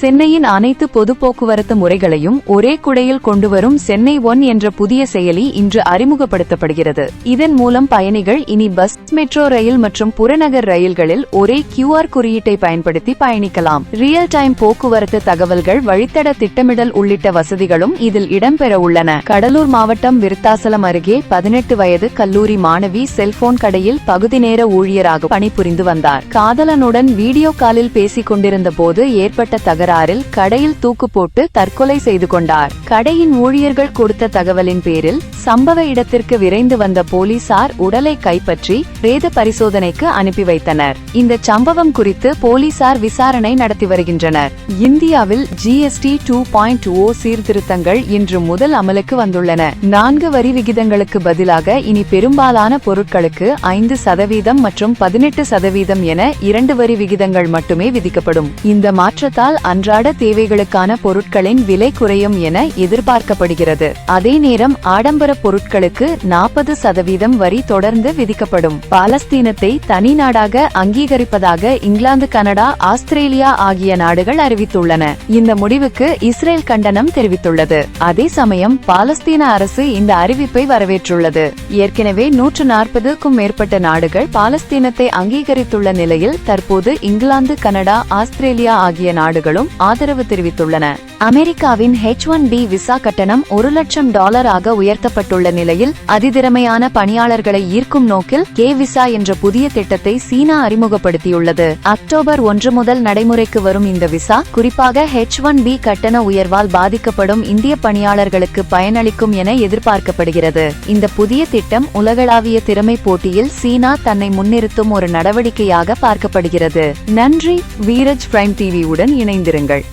சென்னையின் அனைத்து பொது போக்குவரத்து முறைகளையும் ஒரே குடையில் கொண்டுவரும் சென்னை ஒன் என்ற புதிய செயலி இன்று அறிமுகப்படுத்தப்படுகிறது. இதன் மூலம் பயணிகள் இனி பஸ் மெட்ரோ ரயில் மற்றும் புறநகர் ரயில்களில் ஒரே கியூஆர் குறியீட்டை பயன்படுத்தி பயணிக்கலாம். ரியல் டைம் போக்குவரத்து தகவல்கள் வழித்தட திட்டமிடல் உள்ளிட்ட வசதிகளும் இதில் இடம்பெற உள்ளன. கடலூர் மாவட்டம் விருத்தாசலம் அருகே பதினெட்டு வயது கல்லூரி மாணவி செல்போன் கடையில் பகுதி நேர ஊழியராக பணிபுரிந்து வந்தார். காதலனுடன் வீடியோ காலில் பேசிக் கொண்டிருந்த போது ஏற்பட்ட தகராறில் கடையில் தூக்கு போட்டு தற்கொலை செய்து கொண்டார். கடையின் ஊழியர்கள் கொடுத்த தகவலின் பேரில் சம்பவ இடத்திற்கு விரைந்து வந்த போலீசார் உடலை கைப்பற்றி பிரேத பரிசோதனைக்கு அனுப்பி வைத்தனர். இந்த சம்பவம் குறித்து போலீசார் விசாரணை நடத்தி வருகின்றனர். இந்தியாவில் ஜிஎஸ்டி டூ பாயிண்ட் ஓ சீர்திருத்தங்கள் இன்று முதல் அமலுக்கு வந்துள்ளன. நான்கு வரி விகிதங்களுக்கு பதிலாக இனி பெரும்பாலான பொருட்களுக்கு ஐந்து சதவீதம் மற்றும் பதினெட்டு சதவீதம் என இரண்டு வரி விகிதங்கள் மட்டுமே விதிக்கப்படும். இந்த மாற்றத்தால் அன்றாட தேவைகளுக்கான பொருட்களின் விலை குறையும் என எதிர்பார்க்கப்படுகிறது. அதே நேரம் ஆடம்பர பொருட்களுக்கு நாற்பது சதவீதம் வரி தொடர்ந்து விதிக்கப்படும். பாலஸ்தீனத்தை தனி நாடாக அங்கீகரிப்பதாக இங்கிலாந்து கனடா ஆஸ்திரேலியா ஆகிய நாடுகள் அறிவித்துள்ளன. இந்த முடிவுக்கு இஸ்ரேல் கண்டனம் தெரிவித்துள்ளது. அதே சமயம் பாலஸ்தீன அரசு இந்த அறிவிப்பை வரவேற்றுள்ளது. ஏற்கனவே நூற்று நாற்பதுக்கும் மேற்பட்ட நாடுகள் பாலஸ்தீனத்தை அங்கீகரித்துள்ள நிலையில் தற்போது இங்கிலாந்து கனடா ஆஸ்திரேலியா ஆகிய நாடுகளும் ஆதரவு தெரிவித்துள்ளன. அமெரிக்காவின் ஹெச் ஒன் பி விசா கட்டணம் ஒரு லட்சம் டாலராக உயர்த்தப்பட்டுள்ள நிலையில் அதிதிறமையான பணியாளர்களை ஈர்க்கும் நோக்கில் கே விசா என்ற புதிய திட்டத்தை சீனா அறிமுகப்படுத்தியுள்ளது. அக்டோபர் ஒன்று முதல் நடைமுறைக்கு வரும் இந்த விசா குறிப்பாக ஹெச் ஒன் பி கட்டண உயர்வால் பாதிக்கப்படும் இந்திய பணியாளர்களுக்கு பயனளிக்கும் என எதிர்பார்க்கப்படுகிறது. இந்த புதிய திட்டம் உலகளாவிய திறமை போட்டியில் சீனா தன்னை முன்னிறுத்தும் ஒரு நடவடிக்கையாக பார்க்கப்படுகிறது. நன்றி வீரஜ் பிரைம் டிவியுடன் இணைந்திருங்கள்